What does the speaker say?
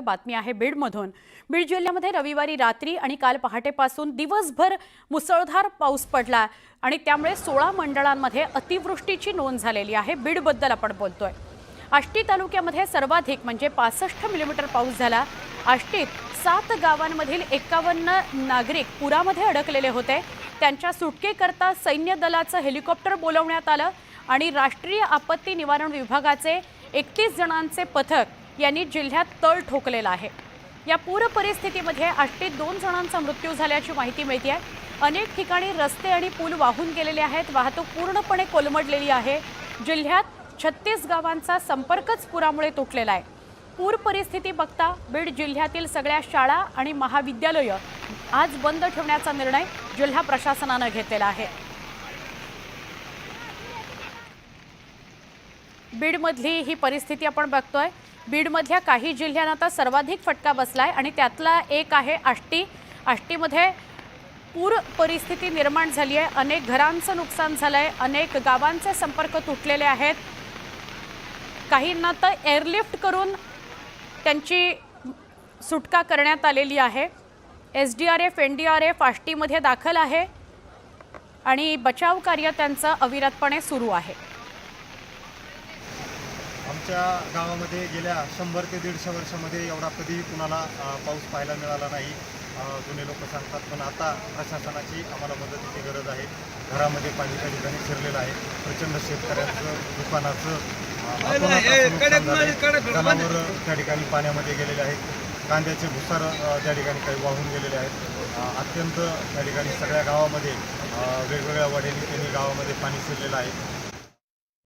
बघतोय बातमी आहे बीडमधून. बीड जिल्ह्यामध्ये रविवारी रात्री आणि काल पहाटेपासून दिवसभर मुसळधार पाऊस पडला आणि त्यामुळे सोळा मंडळांमध्ये अतिवृष्टीची नोंद झालेली आहे. बीडबद्दल आपण बोलतोय. आष्टी तालुक्यामध्ये सर्वाधिक म्हणजे पासष्ट मिलीमीटर पाऊस झाला. आष्टीत सात गावांमधील एकावन्न नागरिक पुरामध्ये अडकलेले होते. त्यांच्या सुटकेकरता सैन्य दलाचं हेलिकॉप्टर बोलवण्यात आलं आणि राष्ट्रीय आपत्ती निवारण विभागाचे एकतीस जणांचे पथक यांनी जिल्ह्यात तळ ठोकलेला आहे. या पूर परिस्थितीमध्ये आष्टीत दोन जणांचा मृत्यू झाल्याची माहिती मिळते आहे अनेक ठिकाणी रस्ते आणि पूल वाहून गेलेले आहेत. वाहतूक पूर्णपणे कोलमडलेली आहे. जिल्ह्यात छत्तीस गावांचा संपर्कच पुरामुळे तुटलेला आहे. पूर परिस्थिती बघता बीड जिल्ह्यातील सगळ्या शाळा आणि महाविद्यालयं आज बंद ठेवण्याचा निर्णय जिल्हा प्रशासनानं घेतलेला आहे. बीडमधली ही परिस्थिती आपण बघतोय. बीडमधल्या काही जिल्ह्यांना आता सर्वाधिक फटका बसला आहे आणि त्यातला एक आहे आष्टी. आष्टीमध्ये पूर परिस्थिती निर्माण झाली आहे अनेक घरांचं नुकसान झालं आहे अनेक गावांचे संपर्क तुटलेले आहेत. काहींना तर एअरलिफ्ट करून त्यांची सुटका करण्यात आलेली आहे. S D R F N D R F आष्टीमध्ये दाखल आहे आणि बचाव कार्य त्यांचं अविरतपणे सुरू आहे. आमच्या गावामध्ये गेल्या शंभर ते दीडशे वर्षामध्ये एवढा कधी कुणाला पाऊस पाहायला मिळाला नाही. जुने लोक सांगतात पण आता प्रशासनाची आम्हाला मदतीची गरज आहे. घरामध्ये पाणी त्या ठिकाणी शिरलेलं आहे. प्रचंड शेतकऱ्यांचं दुकानाचं. जनावरं त्या ठिकाणी पाण्यामध्ये गेलेले आहेत. कांद्याचे भुसार त्या ठिकाणी काही वाहून गेलेले आहेत. अत्यंत त्या ठिकाणी सगळ्या गावामध्ये वेगवेगळ्या वडेली त्यांनी गावामध्ये पाणी शिरलेलं आहे.